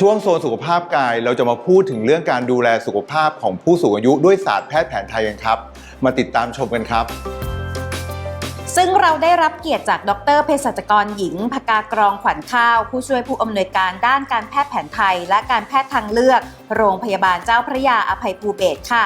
ช่วงโซนสุขภาพกายเราจะมาพูดถึงเรื่องการดูแลสุขภาพของผู้สูงอายุด้วยศาสตร์แพทย์แผนไทยกันครับ มาติดตามชมกันครับ ซึ่งเราได้รับเกียรติจากดรเภสัชกรหญิงพกากรองขวัญข้าว ผู้ช่วยผู้อำนวยการด้านการแพทย์แผนไทย และการแพทย์ทางเลือก โรงพยาบาลเจ้าพระยาอภัยภูเบศค่ะ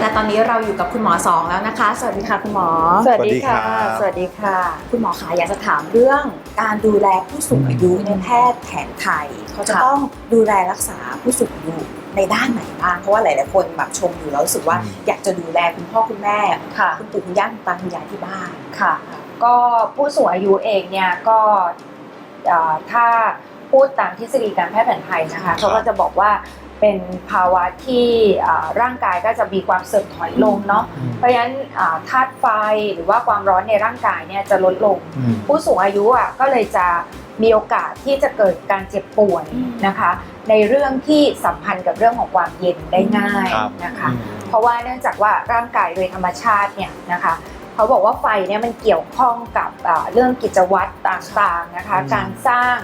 และตอนนี้เราอยู่กับคุณหมอสองแล้วนะคะ สวัสดีค่ะคุณหมอ สวัสดีครับสวัสดีค่ะ คุณหมอคะอยากจะถามเรื่องการดูแลผู้สูงอายุในแพทย์แผนไทย เขาจะค่ะต้องดูแลรักษาผู้สูงอายุในด้านไหนบ้าง เพราะว่าหลาย ๆ คนแบบชมอยู่แล้วรู้สึกว่าอยากจะดูแลคุณพ่อคุณแม่ค่ะคุณปู่คุณย่าคุณตาคุณยายที่บ้านค่ะ ก็ผู้สูงอายุเองเนี่ยก็เอ่อถ้าพูดตามทฤษฎีการแพทย์แผนไทยนะคะเขาก็จะบอกว่า เป็นภาวะที่เอ่อร่างกายก็จะมีความเสื่อมถอยลงเนาะ เพราะฉะนั้นอ่าธาตุไฟหรือว่าความร้อนในร่างกายเนี่ยจะลดลง ผู้สูงอายุอะก็เลยจะมีโอกาสที่จะเกิดการเจ็บป่วยอืมนะคะ ในเรื่องที่สัมพันธ์กับเรื่องของความเย็นได้ง่ายครับนะคะ เพราะว่าเนื่องจากว่าร่างกายโดยธรรมชาติเนี่ยนะคะเขาบอกว่าไฟเนี่ยมันเกี่ยวข้องกับอ่าเรื่องกิจวัตรต่างๆนะคะอืมการสร้าง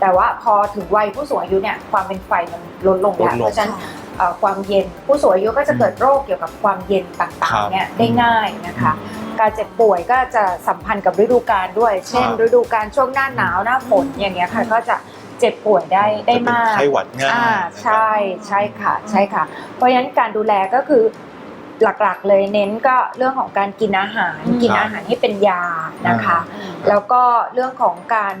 แต่ว่าพอถึงวัยผู้สูงอายุเนี่ยความเป็นไฟมันลดลงแล้วลดลงเพราะฉะนั้นเอ่อความเย็นผู้สูงอายุก็จะเกิดโรคเกี่ยวกับความเย็นต่างๆเนี่ยได้ง่ายนะคะ การเจ็บป่วยก็จะสัมพันธ์กับฤดูกาลด้วย เช่นครับฤดูกาลช่วงหน้าหนาวหน้าฝนอย่างเงี้ยค่ะก็จะเจ็บป่วยได้ได้จะเป็นมากไข้หวัดง่ายอ่านะครับใช่ใช่ค่ะใช่ค่ะ เพราะฉะนั้นการดูแลก็คือหลักๆ เลยเน้นก็เรื่องของการกินอาหารอืมกินอาหารให้เป็นยานะคะ แล้วก็เรื่องของการ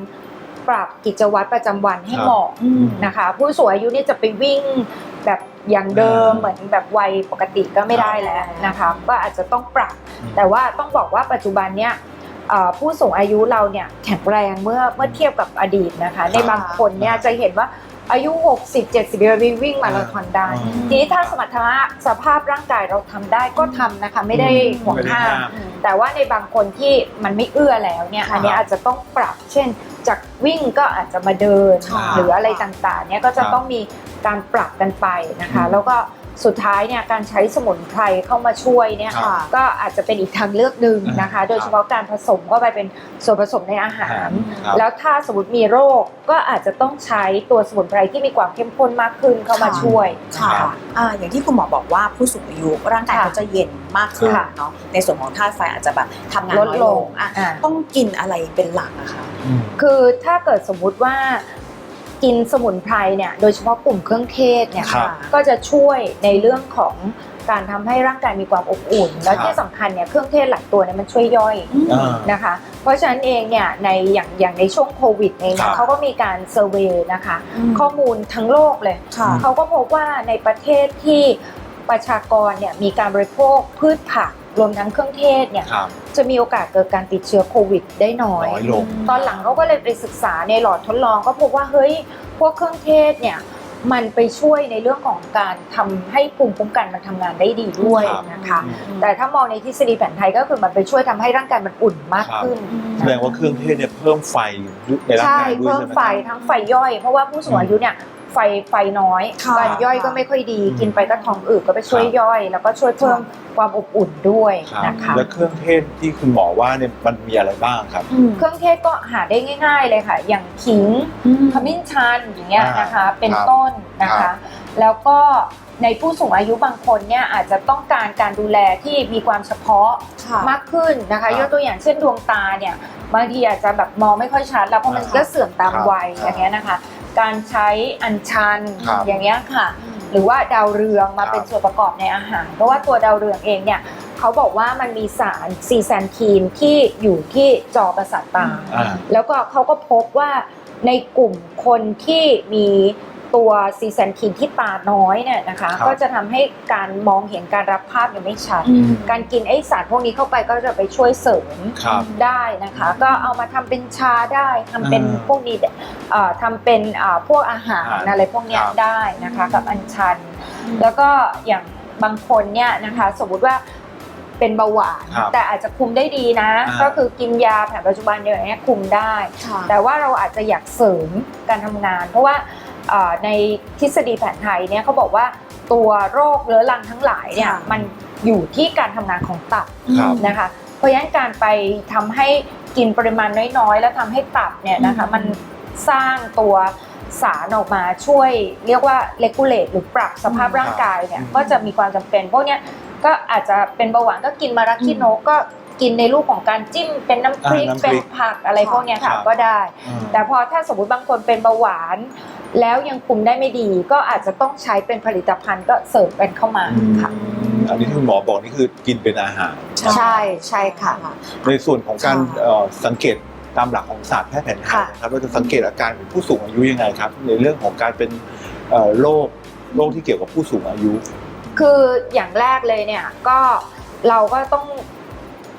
ปรับกิจวัตรประจำวันให้ครับเหมาะอืมนะคะ ผู้สูงอายุนี่จะไปวิ่งแบบอย่างเดิมอ่าเหมือนแบบวัยปกติก็ไม่ได้แล้วนะคะก็อาจจะต้องปรับ แต่ว่าต้องบอกว่าปัจจุบันเนี่ยเอ่อผู้สูงอายุเราเนี่ยแข็งแรงเมื่อเมื่อเทียบกับอดีตนะคะ ในบางคนเนี่ยจะเห็นว่าอายุ 60 70เดือนวิ่งมาราธอนได้อืมทีนี้ถ้าสมรรถนะสภาพร่างกายเราทำได้ก็ทำนะคะ ไม่ได้ห่วงไม่ได้ห้ามห้ามแต่ว่าในบางคนที่มันไม่เอื้อแล้วเนี่ยค่ะอันนี้อาจจะต้องปรับ เช่น จากวิ่งก็อาจจะมาเดินค่ะหรืออะไรต่างๆเนี่ยก็จะครับต้องมีการปรับกันไปนะคะอืมแล้วก็ สุดท้ายเนี่ยการใช้สมุนไพรเข้ามาช่วยเนี่ยครับก็อาจจะเป็นอีกทางเลือกหนึ่งนะคะครับโดยเฉพาะการผสมก็ไปเป็นส่วนผสมในอาหารครับแล้วถ้าสมมติมีโรคก็อาจจะต้องใช้ตัวสมุนไพรที่มีความเข้มข้นมากขึ้นเข้ามาค่ะช่วยค่ะนะคะอ่าอย่างที่คุณหมอบอกว่าผู้สูงอายุร่างกายค่ะเขาจะเย็นมากขึ้นค่ะเนาะในส่วนของธาตุไฟอาจจะแบบทำงานลน้ดอยลลงงอะอ่าต้องกินอะไรเป็นหลักอะคะคือถ้าเกิดสมมุติว่า กินสมุนไพรเนี่ยโดยเฉพาะกลุ่มเครื่องเทศเนี่ยครับ ก็จะช่วยในเรื่องของการทำให้ร่างกายมีความอบอุ่น และครับที่สำคัญเนี่ยเครื่องเทศหลายตัวเนี่ยมันช่วยย่อยอืมอ่า นะคะ เพราะฉะนั้นเองเนี่ยในอย่างอย่างในช่วงโควิดเองครัเนี่ยบเขาก็มีการเซอร์เวยนะคะอืมข้อมูลทั้งโลกเลย ค่ะ เขาก็พบว่าในประเทศที่ประชากรเนี่ยมีการบริโภคพืชผัก รวมทั้งเครื่องเทศเนี่ยครับ จะมีโอกาสเกิดการติดเชื้อโควิดได้น้อย น้อยลง ตอนหลังเขาก็เลยไปศึกษาในหลอดทดลองก็พบว่าเฮ้ยพวกเครื่องเทศเนี่ยมันไปช่วยในเรื่องของการทำให้ภูมิคุ้มกันมันทำงานได้ดีด้วยครับ นะคะ แต่ถ้ามองในทฤษฎีแผนไทยก็คือมันไปช่วยทำให้ร่างกายมันอุ่นมากขึ้น แสดงว่าเครื่องเทศเนี่ยเพิ่มไฟในร่างใช่กายด้วยเพิ่มใช่ไหมไฟครับ ทั้งไฟย่อย เพราะว่าผู้สูงอายุเนี่ย ไฟไฟน้อยค่ะการย่อยก็ไม่ค่อยดีอืมกินไปก็ท้องอืดก็ไปช่วยครับย่อย แล้วก็ช่วยเพิ่มความอบอุ่นด้วยครับนะคะแล้วเครื่องเทศที่คุณหมอว่าเนี่ยมันมีอะไรบ้างครับเครื่องเทศก็หาได้ง่าย ๆ เลยค่ะ อย่างขิงขมิ้นชันอย่างเงี้ยอ่านนะคะ เป็นครับต้นนะครัคะ บ แล้วก็ในผู้สูงอายุบางคนเนี่ยอาจจะต้องการการดูแลที่มีความเฉพาะ ค่ะ มากขึ้นนะคะครับยกตัวอย่างเช่นดวงตาเนี่ยบางทีอาจจะแบบมองไม่ค่อยชัดแล้วเพราะมันครับก็เสื่อมตามครับวัยอย่างเงี้ยนะคะ การใช้อัญชันครับอย่างเงี้ยค่ะ หรือว่าดาวเรืองมาครับ เป็นส่วนประกอบในอาหาร เพราะว่าตัวดาวเรืองเองเนี่ยเขาบอกว่ามันมีสารซีแซนทีนที่อยู่ที่จอประสาทตา อ่า แล้วก็เขาก็พบว่าในกลุ่มคนที่มี ตัวซีแซนทีนที่ตาน้อยเนี่ยนะคะครับก็จะทำให้การมองเห็นการรับภาพยังไม่ชัดอืมการกินไอสารพวกนี้เข้าไปก็จะไปช่วยเสริมครับได้นะคะ ก็เอามาทำเป็นชาได้ทำเป็นอ่าพวกนี้เอ่อทำเป็นอ่าพวกอาหารอ่าอะไรพวกเนี้ยครับได้นะคะ กับอัญชัน แล้วก็อย่างบางคนเนี่ยนะคะ สมมุติว่าเป็นเบาหวานครับแต่อาจจะคุมได้ดีนะอ่าก็คือกินยาแผนปัจจุบันอย่างเงี้ยคุมได้ค่ะแต่ว่าเราอาจจะอยากเสริมการทำงาน เพราะว่าเอ่อ ในทฤษฎีแผนไทยเนี่ยเขาบอกว่าตัวโรคเรื้อรังทั้งหลายเนี่ยค่ะมันอยู่ที่การทำงานของตับครับนะคะ เพราะฉะนั้นการไปทำให้กินปริมาณน้อยๆ แล้วทำให้ตับเนี่ยนะคะอืมมันสร้างตัวสารออกมาช่วยเรียกว่าเลกูเลตหรือปรับสภาพร่างกายเนี่ยอืมก็จะมีความจำเป็นพวกเนี้ยก็อาจจะเป็นเบาหวานก็กินมาราคิโนะก็กินในรูปของการจิ้มเป็นน้ำพริกอ่าน้ำพริกเป็นผักอะไรพวกเนี้ยครัค่ะบก็ได้อืมแต่พอถ้าสมมติบางคนเป็นเบาหวาน แล้วยังคุมได้ไม่ดีก็อาจจะต้องใช้เป็นผลิตภัณฑ์ก็เสริมกันเข้ามาค่ะ อันนี้ที่คุณหมอบอกนี่คือกินเป็นอาหาร ใช่ใช่ค่ะ ในส่วนของการค่ะเอ่อสังเกตตามหลักของศาสตร์แพทย์แผนไทยค่ะนะครับเราจะสังเกตอาการของผู้สูงอายุยังไงครับ ในเรื่องของการเป็นเอ่อโรคโรคที่เกี่ยวกับผู้สูงอายุ คืออย่างแรกเลยเนี่ยก็เราก็ต้อง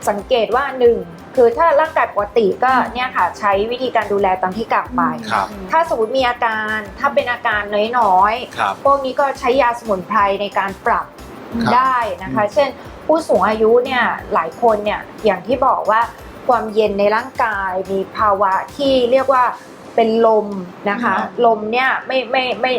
สังเกตว่าหนึ่ง คือถ้าร่างกายปกติก็เนี่ยค่ะใช้วิธีการดูแลตามที่กล่าวไป ครับ ถ้าสมมติมีอาการถ้าเป็นอาการน้อยครับ ๆพวกนี้ก็ใช้ยาสมุนไพรในการปรับครับได้นะคะ เช่น ผู้สูงอายุเนี่ยหลายคนเนี่ยอย่างที่บอกว่าความเย็นในร่างกายมีภาวะที่เรียกว่าเป็นลมนะคะ ครับ ลมเนี่ยไม่ไม่ไม่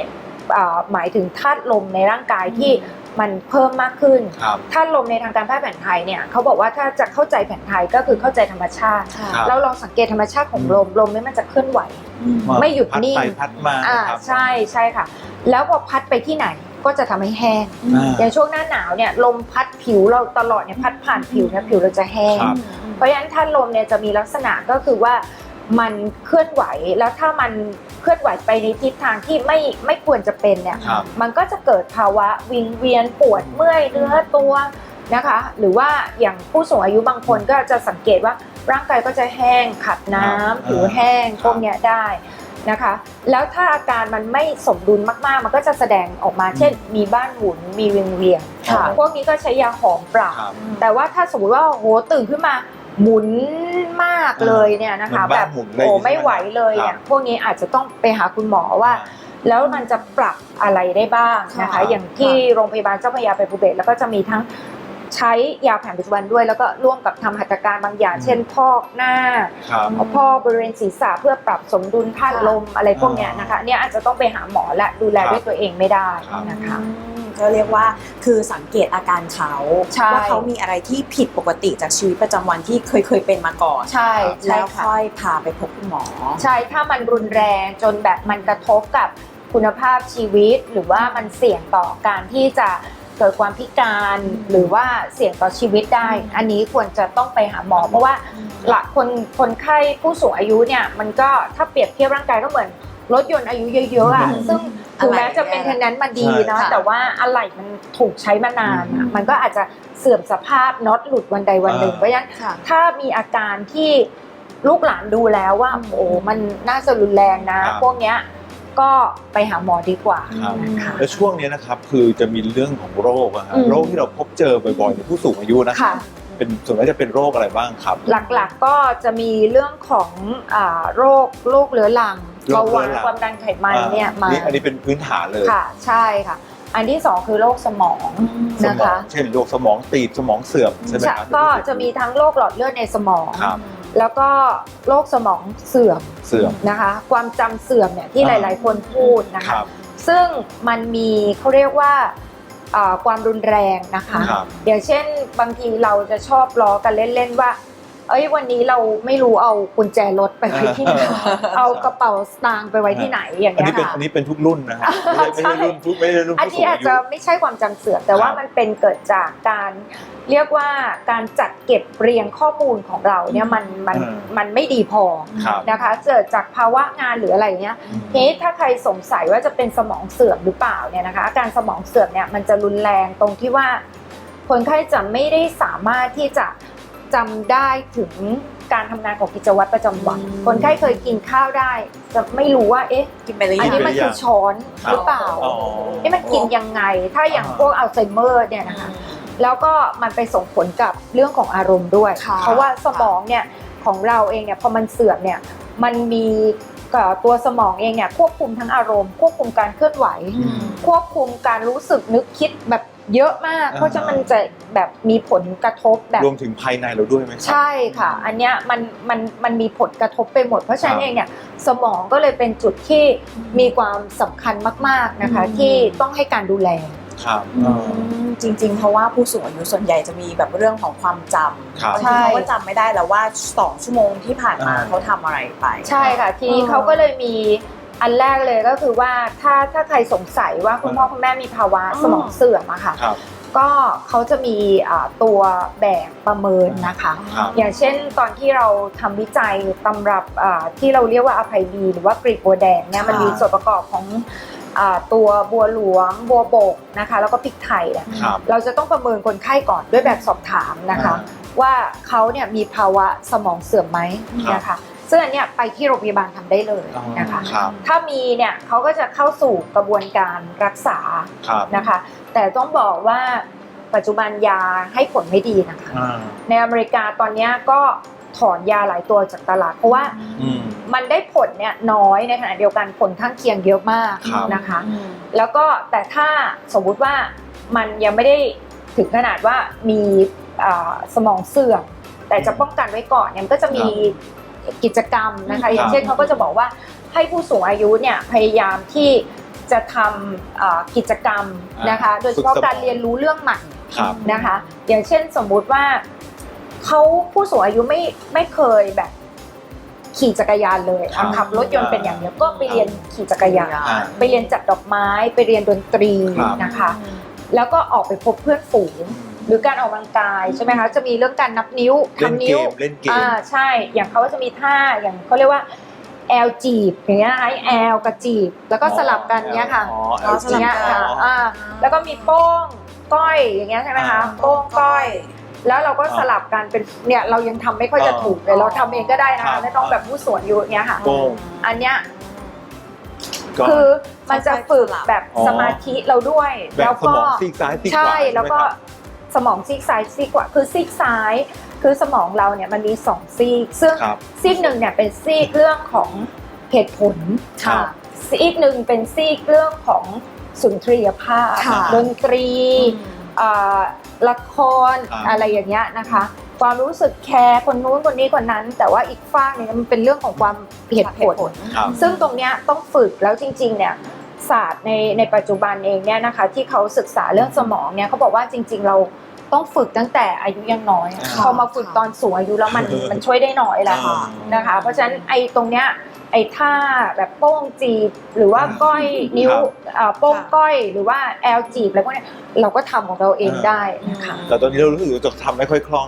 เอ่อหมายถึงธาตุลมในร่างกายที่ มันเพิ่มมากขึ้น ครับธาตุลมในทางการแพทย์แผนไทยเนี่ยเขาบอกว่าถ้าจะเข้าใจแผนไทยก็คือเข้าใจธรรมชาติค่ะครับแล้วลองสังเกตธรรมชาติของลมลมเนี่ยมันจะเคลื่อนไหวอืมไม่หยุดพัดนิ่ง ไปพัดมาอ่าครับ ใช่ใช่ค่ะ แล้วพอพัดไปที่ไหนก็จะทำให้แห้ง อ่า อย่างช่วงหน้าหนาวเนี่ยลมพัดผิวเราตลอดเนี่ยพัดผ่านผิวเนี่ยผิวเราจะแห้ง ครับ เพราะฉะนั้นถ้าลมเนี่ยจะมีลักษณะก็คือว่า มันเคลื่อนไหวแล้วถ้ามันเคลื่อนไหวไปในทิศทางที่ไม่ไม่ควรจะเป็นเนี่ยครับ มันก็จะเกิดภาวะวิงเวียนปวดเมื่อยเนื้อตัวนะคะ หรือว่าอย่างผู้สูงอายุบางคนก็จะสังเกตว่าร่างกายก็จะแห้งขัดน้ำครับผิวแห้งครับพวกเนี้ยได้นะคะ แล้วถ้าอาการมันไม่สมดุลมากๆ มันก็จะแสดงออกมา เช่น มีบ้านหมุน มีวิงเวียนค่ะพวกนี้ก็ใช้ยาหอมปรับครับแต่ว่าถ้าสมมติว่าโหตื่นขึ้นมา หมุนมากเลยเนี่ยนะคะเหมือนแบบ้าบนหมุนเลยโอ้ใช่ไหมไม่ไหวเลยเนี่ยครับพวกนี้อาจจะต้องไปหาคุณหมอว่า แล้วมันจะปรับอะไรได้บ้างนะคะ ค่ะอย่างที่โรงพยาบาลเจ้าพระยาไปภูเบศรแล้วก็จะมีทั้ง ใช้ยาแผนปัจจุบันด้วย แล้วก็ร่วมกับทำหัตถการบางอย่าง เช่นพอกหน้าครับพอกบริเวณศีรษะเพื่อปรับสมดุลธาตุลมอะไรพวกเนี้ยนะคะเนี่ยอาจจะต้องไปหาหมอและดูแลครับด้วยตัวเองไม่ได้ครับนะคะอืมก็เรียกว่าคือสังเกตอาการเขาใช่ว่าเขามีอะไรที่ผิดปกติจากชีวิตประจำวันที่เคยเคยเป็นมาก่อนใช่ใช่แล้วค่ะค่อยพาไปพบคุณหมอ ใช่ถ้ามันรุนแรงจนแบบมันกระทบกับคุณภาพชีวิต หรือว่ามันเสี่ยงต่อการที่จะ เกิดความพิการหรือว่าเสี่ยงต่อชีวิตได้อืมอันนี้ควรจะต้องไปหาหมอ เพราะว่าหลักคนคนไข้ผู้สูงอายุเนี่ยมันก็ถ้าเปรียบเทียบร่างกายก็เหมือนรถยนต์อายุเยอะๆอะอืมซึ่งถึงแม้อะไรจะเป็นเทนนั้นมาดีใช่เนาะค่ะแต่ว่าอะไหล่มันถูกใช้มานานอะอืมมันก็อาจจะเสื่อมสภาพน็อตหลุดวันใดวันหนึ่งอ่าเพราะฉะนั้นค่ะถ้ามีอาการที่ลูกหลานดูแล้วว่าอืมโอ้มันน่าจะรุนแรงนะครับพวกเนี้ย ก็ไปหาหมอดีกว่าครับนะคะ แล้วช่วงนี้นะครับคือจะมีเรื่องของโรคอะฮะอืม โรคที่เราพบเจอบ่อยๆในผู้สูงอายุนะค่ะ เป็นส่วนมากจะเป็นโรคอะไรบ้างครับ หลักๆก็จะมีเรื่องของอ่าโรคโรคเรื้อรังโรเบาคหเรื้วาอนรัง ความดันไขมันเนี่ยมาอันนี้เป็นพื้นฐานเลยค่ะใช่ค่ะ อันที่สองคือโรคสมองสนะมอคะงเช่นโรคสมองตีบสมองเสื่อมใช่ไหมครับ ก็จะมีทั้งโรคหลอดเลือดในสมอง ครับ แล้วก็โรคสมองเสื่อมเสื่อม นะคะ ความจำเสื่อมเนี่ยที่หอ่า ลาย ๆ คนพูดนะคคะ รับ ซึ่งมันมีเขาเรียกว่าอ่าความรุนแรงนะคะ ครับ อย่างเช่นบางทีเราจะชอบล้อกันเล่น ๆ ว่า เอ้ยวันนี้เราไม่รู้เอากุญแจรถไปไว้ที่ไหนเอากระเป๋าสตางค์ไปไว้ที่ไหนอย่างอันเงี้นี้ยเป็นค่ะ อันนี้เป็นทุกรุ่นนะฮะไม่ใช่ไม่ใช่รุ่นทุกไม่ใช่รุ่นอันผู้สูนี้งอาอาจยุ จะไม่ใช่ความจำเสื่อมแต่ว่าครับ มันเป็นเกิดจากการเรียกว่าการจัดเก็บเรียงข้อมูลของเราเนี่ยมันมันอืมมันไม่ดีพอครับนะคะเกิดจากภาวะงานหรืออะไรเงี้ยทีนี้ถ้าใครสงสัยว่าจะเป็นสมองเสื่อมหรือเปล่าเนี่ยนะคะอาการสมองเสื่อมเนี่ยมันจะรุนแรงตรงที่ว่าคนไข้จะไม่ได้สามารถที่จะ จำได้ถึงการทำงานของกิจวัตรประจำวันอืมคนไข้เคยกินข้าวได้ จะไม่รู้ว่าเอ๊ะ กินไปหรืออันยังนี้มันคือช้อนหรือเปล่าอ๋อ นี่มันกินยังไง ถ้าอย่างอ่าพวกอัลไซเมอร์เนี่ยนะคะ แล้วก็มันไปส่งผลกับเรื่องของอารมณ์ด้วย ค่ะ เพราะว่าสมองเนี่ยของเราเองเนี่ยพอมันเสื่อมเนี่ยมันมีเอ่อตัวสมองเองเนี่ยควบคุมทั้งอารมณ์ ควบคุมการเคลื่อนไหว อืม ควบคุมการรู้สึกนึกคิดแบบ เยอะมากอ่าเพราะฉะนั้นมันจะแบบมีผลกระทบแบบรวมถึงภายในเราด้วยไหมครัใช่ค่ะ อันเนี้ยมันมันมันมีผลกระทบไปหมด เพราะฉะนั้คนรับเองเนี่ยสมองก็เลยเป็นจุดที่มีความสำคัญมาก ๆนะคะอืมที่ต้องให้การดูแลครับอืเออมจริง ๆ เพราะว่าผู้สูงอายุส่วนใหญ่จะมีแบบเรื่องของความจำครับบางทีเขาก็จำไม่ได้แล้วว่าสองชั่วโมงที่ผ่านมาอ่าเขาทำอะไรไป ใช่ค่ะ ทีนี้เออเขาก็เลยมี อันแรกเลยก็คือว่าถ้าถ้าใครสงสัยว่าคุณพ่อคุณแม่มีภาวะสมองเสื่อมอะค่ะครับก็เขาจะมีอ่าตัวแบบประเมินนะคะครับอย่างเช่นตอนที่เราทำวิจัยตำรับอ่าที่เราเรียกว่าอภัยดีหรือว่ากรีกบัวแดงเนี่ยค่ะมันมีส่วนประกอบของอ่าตัวบัวหลวงบัวบกนะคะ แล้วก็พริกไทยเนี่ยครับเราจะต้องประเมินคนไข้ก่อนด้วยแบบสอบถามนะคะ ว่าเขาเนี่ยมีภาวะสมองเสื่อมไหมครับนะคะ ซึ่งอันเนี้ยไปที่โรงพยาบาลทำได้เลยนะคะครับถ้ามีเนี่ยเขาก็จะเข้าสู่กระบวนการรักษาครับนะคะ แต่ต้องบอกว่าปัจจุบันยาให้ผลไม่ดีนะคะอ่าในอเมริกาตอนเนี้ยก็ถอนยาหลายตัวจากตลาด เพราะว่าอืมมันได้ผลเนี่ยน้อยในขณะเดียวกันผลข้างเคียงเยอะมากครับนะคะ แล้วก็แต่ถ้าสมมุติว่ามันยังไม่ได้ถึงขนาดว่ามีอ่าสมองเสื่อมแต่จะป้องกันไว้ก่อนเนี่ยมันก็จะมี กิจกรรมนะคะครับอย่างเช่นเขาก็จะบอกว่าให้ผู้สูงอายุเนี่ยพยายามที่จะทำอ่ากิจกรรมนะคะโดยเฉพาะการเรียนรู้เรื่องใหม่ครับนะคะอย่างเช่นสมมุติว่าเขาผู้สูงอายุไม่ไม่เคยแบบขี่จักรยานเลยครับขับรถยนต์เป็นอย่างเดียวก็ไปเรียนขี่จักรยานอ่าไปเรียนจัดดอกไม้ไปเรียนดนตรีครับนะคะ แล้วก็ออกไปพบเพื่อนฝูง หรือการออกกำลังกายใช่ไหมคะจะมีเรื่องการนับนิ้วเล่นทำเกนิ้วมเล่นเกมอ่าใช่ อย่างเขาก็จะมีท่าอย่างเขาเรียกว่าแอลจีบอย่างเงี้ยนะคะแอลกับจีบ แล้วก็สลับกันเนี้ยค่ะ อ๋ออ๋อ LG สลับเนี้ยกัค่ะนอ่าแล้วก็มีโป้งก้อยอย่างเงี้ยใช่ไหมคะอ่าโป้งก้อย แล้วเราก็สลับกันเป็นเนี่ยเรายังทำไม่ค่อยจะถูกเลยอ๋อเราทำเองก็ได้นะครัคะบ ไม่ต้องแบบผู้สูงอายุเนี้ยค่ะ โป้ง อันเนี้ยก็คือมันจะฝึกแบบอ๋อสมาธิเราด้วย แบ่แล้งวสก็มองซีกซ้ายซีกขวาใช่ใช่แล้วไหมก็ครับ สมองซีกซ้ายซีกขวาคือซีกซ้าย คือสมองเราเนี่ยมันมีสองซีก ซึ่งครับซีกหนึ่งเนี่ยเป็นซีกเรื่องของเหตุผลครับ ซีกหนึ่งเป็นซีกเรื่องของสุนทรียภาพค่ะดนตรีอ่าละครครับ อะไรอย่างเงี้ยนะคะ ความรู้สึกแคร์คนนู้นคนนี้คนนั้น แต่ว่าอีกฝ้ากหนึงมันเป็นเรื่องของความเหตุผล ครับ ซึ่งตรงเนี้ยต้องฝึกแล้วจริงๆเนี่ย ศาสตร์ในในปัจจุบันเองเนี่ยนะคะ ที่เขาศึกษาเรื่องสมองเนี่ยเขาบอกว่าจริง ๆ เราต้องฝึกตั้งแต่อายุยังน้อยค่ะพอมาฝึกตอนสูงอายุแล้วมันมันช่วยได้น้อยแล้วอ่านะคะ เพราะฉะนั้นไอ้ตรงเนี้ย ไอ้ท่าแบบโป้งจีบ หรือว่าก้อยนิ้วครับอ่าโป้งค่ะก้อยหรือว่าแอลจีบอะไรพวกเนี้ยเราก็ทำของเราเองได้นะคะ แต่ตอนนี้เรารู้สึกว่าจะทำไม่ค่อยคล่อง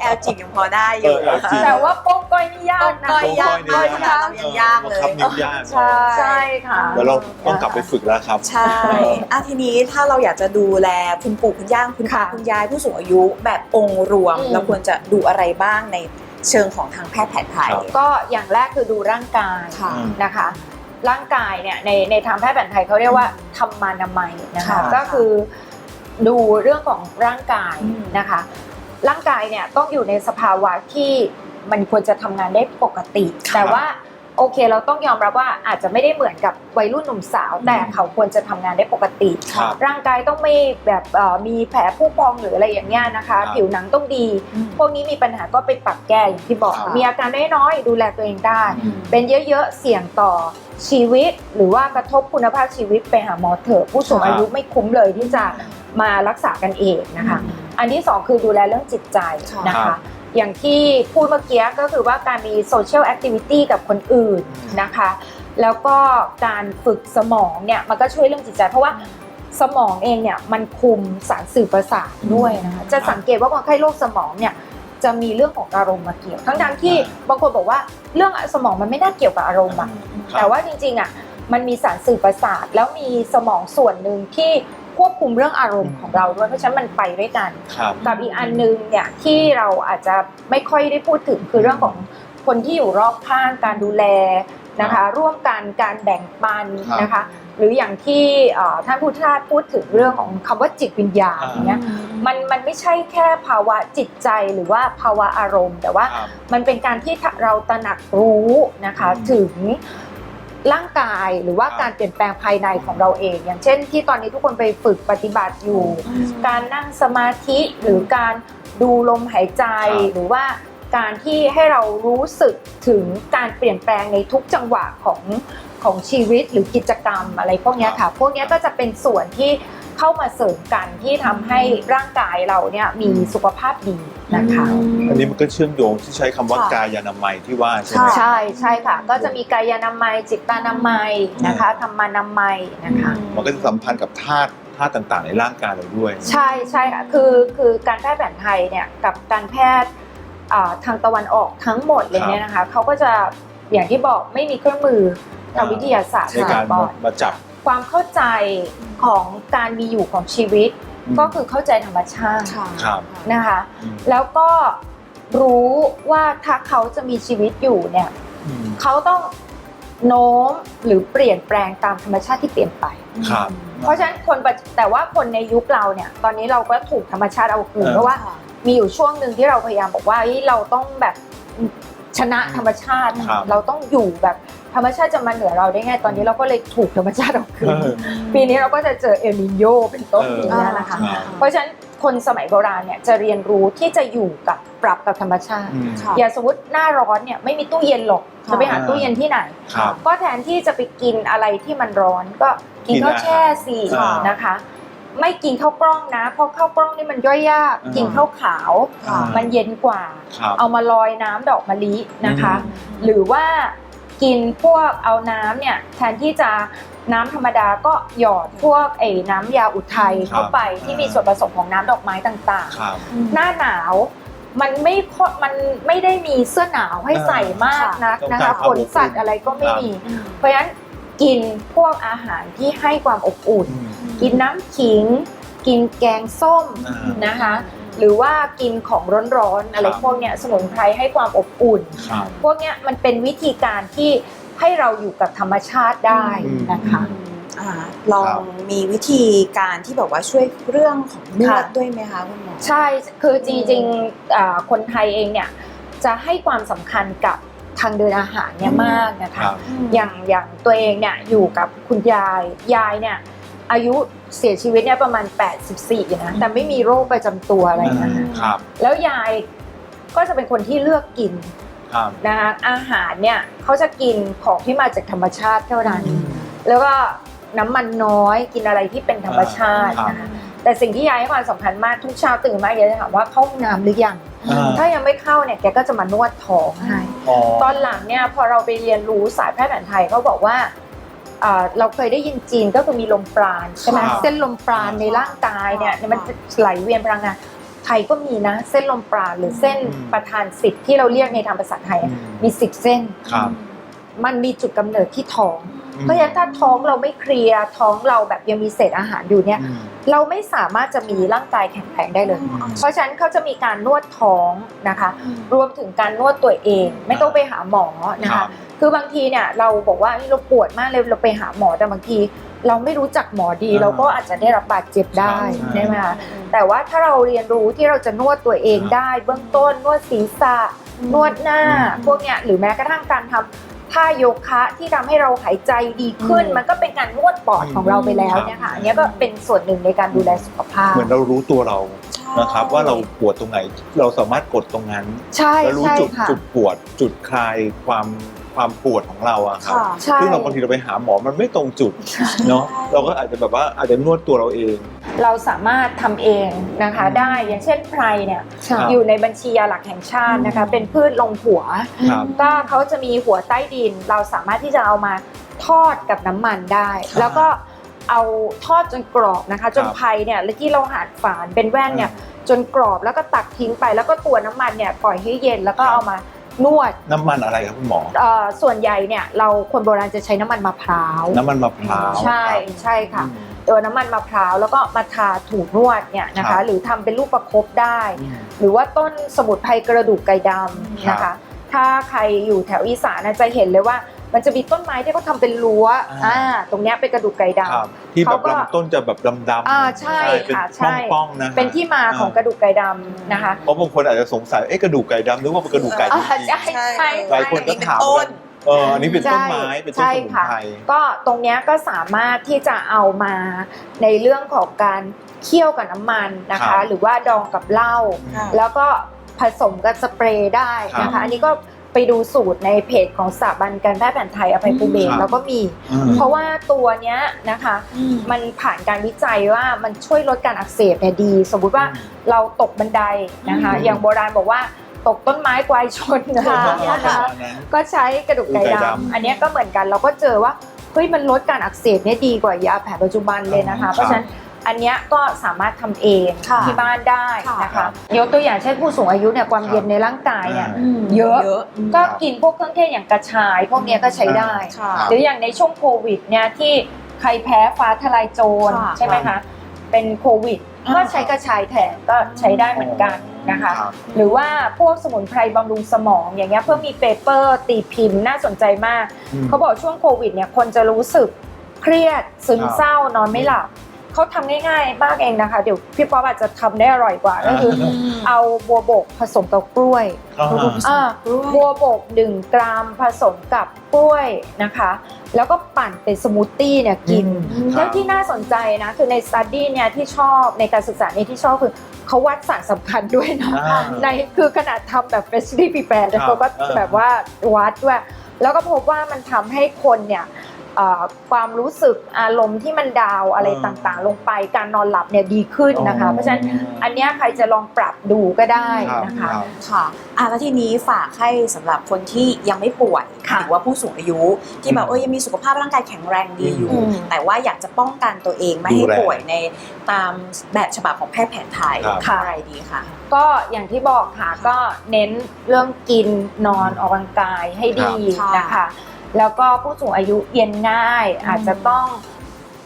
แอลจิยังพอได้อยู่เออ LG แต่ว่าโป้งก้อยนี่ยากนะ ก้อยยากมากโป้งขนาดเรายังยากเลย บังคับนิ้วยากใช่ ใช่ค่ะแล้วเราต้องกลับไปฝึกแล้วครับ ใช่อะทีนี้ถ้าเราอยากจะดูแลคุณปู่คุณย่าคุณตาค่ะคุณยายผู้สูงอายุแบบองค์รวม อืม เราควรจะดูอะไรบ้างใน เชิงของทางแพทย์แผนไทย ครับ ก็อย่างแรกคือดูร่างกายค่ะ นะคะ ร่างกายเนี่ยในในทางแพทย์แผนไทยเขาเรียกว่าธรรมานามัยนะคะ ค่ะก็คือดูเรื่องของร่างกายอืม นะคะ ร่างกายเนี่ยต้องอยู่ในสภาวะที่มันควรจะทำงานได้ปกติ แต่ว่า โอเค เราต้องยอมรับว่าอาจจะไม่ได้เหมือนกับวัยรุ่นหนุ่มสาว แต่เขาควรจะทำงานได้ปกติ ครับร่างกายต้องไม่แบบเอ่อมีแผลผู้พองหรืออะไรอย่างเงี้ยนะคะ ครับผิวหนังต้องดีอืมพวกนี้มีปัญหาก็ไปปรับแก้อย่างที่บอกค่ะมีอาการน้อยๆดูแลตัวเองได้อืมเป็นเยอะๆเสี่ยงต่อชีวิต หรือว่ากระทบคุณภาพชีวิตไปหาหมอเถอะผู้สูงครับอายุไม่คุ้มเลยที่จะมารักษากันเองนะคะ อันที่สองคือดูแลเรื่องจิตใจนะครัคะ บ อย่างที่พูดเมื่อกี้ก็คือว่าการมีโซเชียลแอคทิวิตี้กับคนอื่นนะคะ แล้วก็การฝึกสมองเนี่ยมันก็ช่วยเรื่องจิตใจ เพราะว่าสมองเองเนี่ยมันคุมสารสื่อประสาทด้วยนะคะจะสังเกตว่าคนไข้โรคสมองเนี่ยจะมีเรื่องของอารมณ์มาเกี่ยวทั้งๆที่บางคนบอกว่าเรื่องสมองมันไม่น่าเกี่ยวกับอารมณ์อะครับแต่ว่าจริงๆอะมันมีสารสื่อประสาทแล้วมีสมองส่วนหนึ่งที่ ควบคุมเรื่องอารมณ์ของเราด้วยเพราะฉะนั้นมันไปด้วยกันครับกับอีกอันหนึงเนี่ยที่เราอาจจะไม่ค่อยได้พูดถึงคือเรื่องของคนที่อยู่รอบข้างการดูแลนะคะร่วมกันการแบ่งปันครับนะคะหรืออย่างที่เอ่อท่านผู้ทาสพูดถึงเรื่องของคำว่าจิตวิญญาณอ่าอย่างเงี้ยมันมันไม่ใช่แค่ภาวะจิตใจหรือว่าภาวะอารมณ์ แต่ว่าครับมันเป็นการที่เราตระหนักรู้นะคะอืมถึง ร่างกายหรือว่าครับการเปลี่ยนแปลงภายในของเราเอง อย่างเช่น ที่ตอนนี้ทุกคนไปฝึกปฏิบัติอยู่ การนั่งสมาธิหรือการดูลมหายใจครับหรือว่าการที่ให้เรารู้สึกถึงการเปลี่ยนแปลงในทุกจังหวะของของชีวิตหรือกิจกรรมอะไรพวกเนี้ยค่ะ พวกเนี้ยก็จะเป็นส่วนที่ เข้ามาเสริมกันที่ทำให้ร่างกายเราเนี่ยมีสุขภาพดีนะคะอันนี้มันก็เชื่อมโยงที่ใช้คำว่าค่ะกายานามัยที่ว่าใช่ไหมใช่ใช่ค่ะ ก็จะมีกายนามัย จิตานามัยนะคะธรรมานามัยนะคะมันก็จะสัมพันธ์กับธาตุธาตุต่างๆ ในร่างกายเราด้วย ใช่ใช่ค่ะคือคือการแพทย์แผนไทยเนี่ยกับการแพทย์อ่าทางตะวันออกทั้งหมดเลยเนี่ยนะคะเขาก็จะอย่างที่บอกไม่มีเครื่องมือทางวิทยาศาสตร์ในการก่มาอนมาจับ ความเข้าใจของการมีอยู่ของชีวิต อืม ก็คือเข้าใจธรรมชาติค่ะครับ นะคะ อืมแล้วก็รู้ว่าถ้าเขาจะมีชีวิตอยู่เนี่ยอืม เขาต้องโน้มหรือเปลี่ยนแปลงตามธรรมชาติที่เปลี่ยนไป ครับ เพราะฉะนั้นคนปัจแต่ว่าคนในยุคเราเนี่ยตอนนี้เราก็ถูกธรรมชาติเอาคืนเออ เพราะว่ามีอยู่ช่วงหนึ่งที่เราพยายามบอกว่าเฮ้ยเราต้องแบบชนะธรรมชาติ ครับ เราต้องอยู่แบบ ธรรมชาติจะมาเหนือเราได้ไงตอนนี้เราก็เลยถูกธรรมชาติเอาคืเอนอปีนี้เราก็จะเจอเอลนิโยเป็นต้นเอออย่างนี้ยนะคะครับเพราะฉะนั้นคนสมัยโบราณเนี่ยจะเรียนรู้ที่จะอยู่กับปรับกับธรรมชาติอืมค่ะอย่าสมมติหน้าร้อนเนี่ยไม่มีตู้เย็นหรอกค่ะจะไปหาตู้เย็นที่ไหนครับก็แทนที่จะไปกินอะไรที่มันร้อนก็กินกินข้าวแช่สิอาหารนะคะไม่กินข้าวกล้องนะ เพราะข้าวกล้องนี่มันย่อยยากอ่ากิกินข้าวขาวค่ะมันเย็นกว่าครับเอามาลอยน้ำดอกมะลินะคะอืมหรือว่า กินพวกเอาน้ำเนี่ยแทนที่จะน้ำธรรมดาก็หยอดพวกไอ้น้ำยาอุทัยครับเข้าไปที่มีส่วนผสมของน้ำดอกไม้ต่างครับ ๆ หน้าหนาวมันไม่ค่อยมันไม่ได้มีเสื้อหนาวให้ใส่มากนักต้องนะกาคะรขความนอบอุ่นสัตว์อะไรก็ไม่ครับมีเพราะฉะนั้นกินพวกอาหารที่ให้ความอบอุ่นอืมกินน้ำขิง กินแกงส้มอ่านะคะ หรือว่ากินของร้อนๆอะไรครับพวกเนี้ยสมุนไพรให้ความอบอุ่น ครับ พวกเนี้ยมันเป็นวิธีการที่ให้เราอยู่กับธรรมชาติได้อืมนะคะ อ่าลอครังบ มีวิธีการที่แบบว่าช่วยเรื่องของนวดค่ะ ด้วยไหมคะคุณหมอ ใช่ คือจริงๆอ่าคนไทยเองเนี่ยจะให้ความสำคัญกับทางเดินอาหารเนี่ยอืมมากนะคคะ รับ อย่างอย่างตัวเองเนี่ยอยู่กับคุณยาย ยายเนี่ย อายุเสียชีวิตเนี่ยประมาณ 84นะแต่ไม่มีโรคประจำตัวอะไรนะอืมครับแล้วยายก็จะเป็นคนที่เลือกกินครับนะคะอาหารเนี่ยเขาจะกินของที่มาจากธรรมชาติเท่านั้นอืมแล้วก็น้ำมันน้อยกินอะไรที่เป็นธรรมชาติครับนะคะแต่สิ่งที่ยายให้ความสำคัญมากทุกเช้าตื่นมาอยากจะถามว่าเข้าห้องน้ำหรือยังอ่าถ้ายังไม่เข้าเนี่ยแกก็จะมานวดท้องให้อ๋อตอนหลังเนี่ยพอเราไปเรียนรู้ศาสตร์แพทย์แผนไทยเขาบอกว่าอ่า เราเคยได้ยินจีนก็คือมีลมปราณใช่ไหมครับเส้นลมปราณในร่างกายเนี่ยมันจะไหลเวียนพลังงานไทยก็มีนะ เส้นลมปราณหรือเส้นอืมประธานสิบที่เราเรียกในทางภาษาไทยอะอืมมีสิบเส้นครับมันมีจุดกำเนิดที่ท้องอืมเพราะฉะนั้นถ้าท้องเราไม่เคลียร์ท้องเราแบบยังมีเศษอาหารอยู่เนี่ยอืมเราไม่สามารถจะมีร่างกายแข็งแรงได้เลยอืมเพราะฉะนั้นเขาจะมีการนวดท้องนะคะ รวมถึงการนวดตัวเอง ไม่ต้องไปหาหมอนะครัคะบ คือบางทีเนี่ยเราบอกว่าเฮ้ยเราปวดมากเลยเราไปหาหมอแต่บางที เราไม่รู้จักหมอดีอ่าเราก็อาจจะได้รับบาดเจ็บได้ใช่ใช่ไหมคะแต่ว่าถ้าเราเรียนรู้ที่เราจะนวดตัวเองครับได้ เบื้องต้นนวดศีรษะนวดหน้าอืมพวกเนี้ยหรือแม้กระทั่งการทำท่าโยคะที่ทำให้เราหายใจดีขึ้นอืมมันก็เป็นการนวดปอดของเราไปแล้วครับเนี่ยค่ะอันเนี้ยก็เป็นส่วนหนึ่งในการดูแลสุขภาพ เหมือนเรารู้ตัวเรานะครับว่าเราปวดตรงไหนเราสามารถกดตรงนั้นใช่แล้วรู้ใช่จุดค่ะจุดปวดจุดคลายความ ความปวดของเราอะครับค่ะใช่ ซึ่งเราบางทีเราไปหาหมอมันไม่ตรงจุดเนาะเราก็อาจจะแบบว่าอาจจะนวดตัวเราเอง เราสามารถทำเองนะคะได้อย่างเช่นไพรเนี่ยครับอยู่ในบัญชียาหลักแห่งชาตินะคะ เป็นพืชลงหัว ครับ ก็เขาจะมีหัวใต้ดิน เราสามารถที่จะเอามาทอดกับน้ำมันได้ ครับแล้วก็เอาทอดจนกรอบนะคะ จนครับไพรเนี่ยแล้วที่เราหั่นฝานเป็นแว่นเนี่ยจนกรอบแล้วก็ตักทิ้งไป แล้วก็ตัวน้ำมันเนี่ยปล่อยให้เย็นแล้วก็ครับเอามา นวดน้ำมันอะไรครับคุณหมอ เอ่อส่วนใหญ่เนี่ยเราคนโบราณจะใช้น้ำมันมะพร้าว น้ำมันมะพร้าวใช่ใช่ค่ะตัวน้ำมันมะพร้าวแล้วก็มาทาถูนวดเนี่ยนะครัคะบ หรือทำเป็นลูกประคบได้ อืม หรือว่าต้นสมุนไพรกระดูกไก่ดำครับนะคะถ้าใครอยู่แถวอีสานนะจะเห็นเลยว่า มันจะมีต้นไม้ที่เขาทำเป็นรั้วอ่าอ่าตรงเนี้ยเป็นกระดูกไก่ดครับที่แบบเขาก็ลำต้นจะแบบดำๆอ่าใช่เป็นค่ะใช่ป้องๆนะำเป็นที่มาของกระดูกไก่ดำนะคะเพราะบางคนอาจจะสงสัยเอ๊ะกระดูกไก่ดำนึกว่าเป็นกระดูกไก่จอ่าริงใช่ใช่ๆหลายคนก็ถามต้กันนเอออันนี้เป็นต้นไม้เป็นต้นใช่สมุนค่ะไพรก็ตรงเนี้ยก็สามารถที่จะเอามาในเรื่องของการเคี่ยวกับน้ำมันนะครัคะบหรือว่าดองกับเหล้าค่ะแล้วก็ผสมกับสเปรย์ได้นะครัคะบอันนี้ก็ ไปดูสูตรในเพจของสถาบันการแพทย์แผนไทยอภัยภูเบศครับแล้วก็มี อืม เพราะว่าตัวเนี้ยนะคะ มันผ่านการวิจัยว่ามันช่วยลดการอักเสบเนี่ยดี สมมุติว่าเราตกบันไดนะคะ อืม อย่างโบราณบอกว่าตกต้นไม้กวายชนนะค่ะคะประมาณนั้น ก็ใช้กระดูกไก่กระดูกไก่ดำดำอันเนี้ยก็เหมือนกันเราก็เจอว่าเฮ้ยมันลดการอักเสบเนี่ยดีกว่ายาแผนปัจจุบันเลยนะคะครับเพราะฉะนั้น อันเนี้ยก็สามารถทำเองค่ะที่บ้านได้นะครัคะบยกตัวอย่างเช่นผู้สูงอายุเนี่ยความครับเย็นในร่างกายเนี่ยอ่าเยอะเยอะก็กินพวกเครื่องเทศอย่างกระชาย พวกเนี้ยก็ใช้ได้ ค่ะ หรืออย่างในช่วงโควิดเนี่ยที่ใครแพ้ฟ้าทลายโจรค่ะใช่ไหมคะเป็นโควิดอ่า ก็ใช้กระชายแทนก็ใช้ได้เหมือนกันนะคะครับหรือว่าพวกสมุนไพรบำรุงสมองอย่างเงี้ยเพื่อมีเปเปอร์ตีพิมพ์น่าสนใจมาก อืม เขาบอกช่วงโควิดเนี่ยคนจะรู้สึกเครียดซึมครับเศร้านอนไม่หลับ เขาทำง่ายๆมากเองนะคะ เดี๋ยวพี่ป๊อปอาจจะทำได้อร่อยกว่าก็คือ เอาบัวบกผสมกับกล้วยอ่าอ่า บัวบกหนึ่งกรัมผสมกับกล้วยนะคะ แล้วก็ปั่นเป็นสมูทตี้เนี่ยกินอืมแล้วที่น่าสนใจนะคือในสตัดดี้เนี่ยที่ชอบในการศึกษาในที่ชอบคือเขาวัดสารสำคัญด้วยนะ อ่า ในคือขนาดทำแบบ freshly prepared ครับเขาก็เออแบบว่าวัดด้วย แล้วก็พบว่ามันทำให้คนเนี่ยเอ่อ ความรู้สึกอารมณ์ที่มันดาวน์อะไรอืมต่างๆ ลงไปการนอนหลับเนี่ยดีขึ้นนะคะอ๋อเพราะฉะนั้นอันเนี้ยใครจะลองปรับดูก็ได้ครับนะคะรับค่ะอะแล้วทีนี้ฝากให้สำหรับคนที่ยังไม่ป่วยค่ะหรือว่าผู้สูงอายุ ที่แบบอืมเออยังมีสุขภาพร่างกายแข็งแรงดีอยู่อืมแต่ว่าอยากจะป้องกันตัวเองไม่ให้ดูแลป่วยในตามแบบฉบับของแพทย์แผนไทยครับค่ะอะไรดีค่ะ ก็อย่างที่บอกค่ะก็เน้นเรื่องกินนอนออกกำลังกายให้ดีครับนะคะ แล้วก็ผู้สูงอายุเย็นง่าย อาจจะต้อง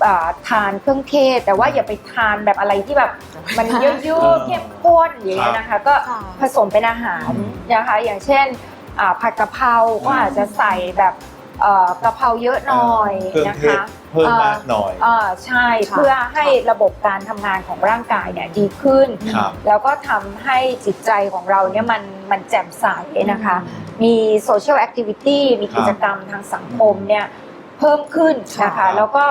เอ่อทานเครื่องเทศ แต่ว่าอย่าไปทานแบบอะไรที่แบบมันเยอะๆเข้มข้นอย่างเงี้ยนะคะ ก็ค่ะผสมเป็นอาหารนะคะ อย่างเช่นอ่าผัดกะเพราก็อาจจะใส่แบบเอ่อกะเพราเยอะหน่อยเครื่องนะเทศคะ เพิ่มมากหน่อย อ่าใช่ค่ะเพื่อให้ระบบการทำงานของร่างกายเนี่ยดีขึ้น ครับ แล้วก็ทำให้จิตใจของเราเนี่ยมันมันแจ่มใสนะคะ มีโซเชียลแอคทิวิตี้มีกิจกรรมทางสังคมเนี่ยเพิ่มขึ้นนะครัคะ บแล้วก็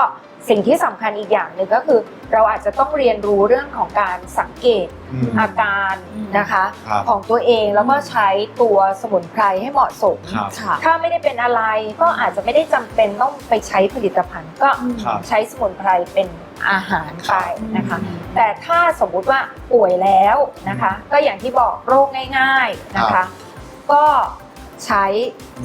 สิ่งที่สำคัญอีกอย่างหนึ่งก็คือ เราอาจจะต้องเรียนรู้เรื่องของการสังเกตอืมอาการนะคะครับของตัวเองแล้วก็ใช้ตัวสมุนไพรให้เหมาะสมครับค่ะถ้าไม่ได้เป็นอะไรก็อาจจะไม่ได้จำเป็นต้องไปใช้ผลิตภัณฑ์ ก็ครับใช้สมุนไพรเป็นอาหารไปนะคะอืมแต่ถ้าสมมุติว่าป่วยแล้วนะคะ ก็อย่างที่บอกโรคง่าย ๆนะคะ ก็ ใช้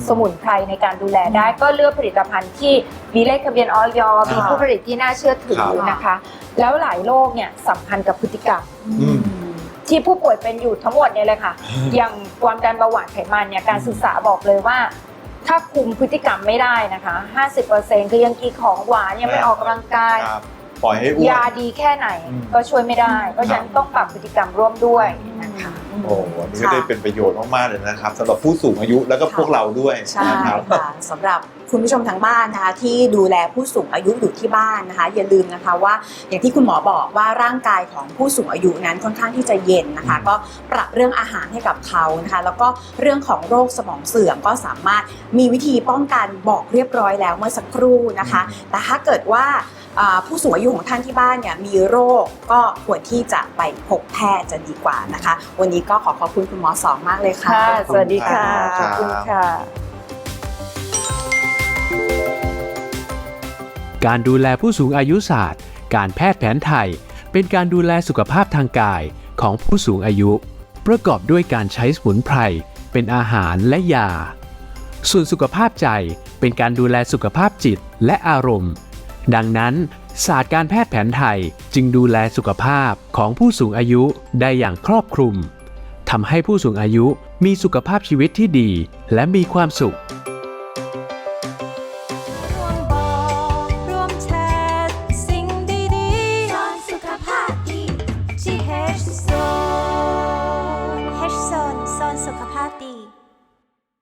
สมุนไพรในการดูแลได้ ก็เลือกผลิตภัณฑ์ที่มีเลขทะเบียนออยมีผู้ผลิตที่น่าเชื่อถือครับนะคะ แล้วหลายโรคเนี่ยสัมพันธ์กับพฤติกรรมอืมที่ผู้ป่วยเป็นอยู่ทั้งหมดเนี่ยเลยค่ะ อย่างความดันเบาหวานไขมันเนี่ยการศึกษาบอกเลยว่า ถ้าคุมพฤติกรรมไม่ได้นะคะ 50%คือยังกินของหวานยังไม่ออกกำลังกายครับปล่อยให้อ้วนยาดีแค่ไหนอืมก็ช่วยไม่ได้ เพราะฉะนั้นต้องปรับพฤติกรรมร่วมด้วยนะคะ โอ้วันนี้ก็ได้เป็นประโยชน์มากๆเลยนะครับสำหรับผู้สูงอายุแล้วก็พวกเราด้วยใช่นะครับ ค่ะสำหรับคุณผู้ชมทางบ้านนะคะที่ดูแลผู้สูงอายุอยู่ที่บ้านนะคะ อย่าลืมนะคะว่าอย่างที่คุณหมอบอกว่าร่างกายของผู้สูงอายุนั้นค่อนข้างที่จะเย็นนะคะ ก็ปรับเรื่องอาหารให้กับเขานะคะ แล้วก็เรื่องของโรคสมองเสื่อมก็สามารถมีวิธีป้องกันบอกเรียบร้อยแล้วเมื่อสักครู่นะคะ แต่ถ้าเกิดว่าอ่า ผู้สูงอายุของท่านที่บ้านเนี่ยมีโรคก็ควรที่จะไปพบแพทย์จะดีกว่านะคะ วันนี้ก็ขอขอบคุณคุณหมอสองมากเลยค่ะค่ะสวัสดีค่ะขขออบบคุคุณณครับค่ะ การดูแลผู้สูงอายุศาสตร์ การแพทย์แผนไทย เป็นการดูแลสุขภาพทางกายของผู้สูงอายุ ประกอบด้วยการใช้สมุนไพรเป็นอาหารและยา ส่วนสุขภาพใจเป็นการดูแลสุขภาพจิตและอารมณ์ ดังนั้น ศาสตร์การแพทย์แผนไทยจึงดูแลสุขภาพของผู้สูงอายุได้อย่างครอบคลุมทำให้ผู้สูงอายุมีสุขภาพชีวิตที่ดีและมีความสุข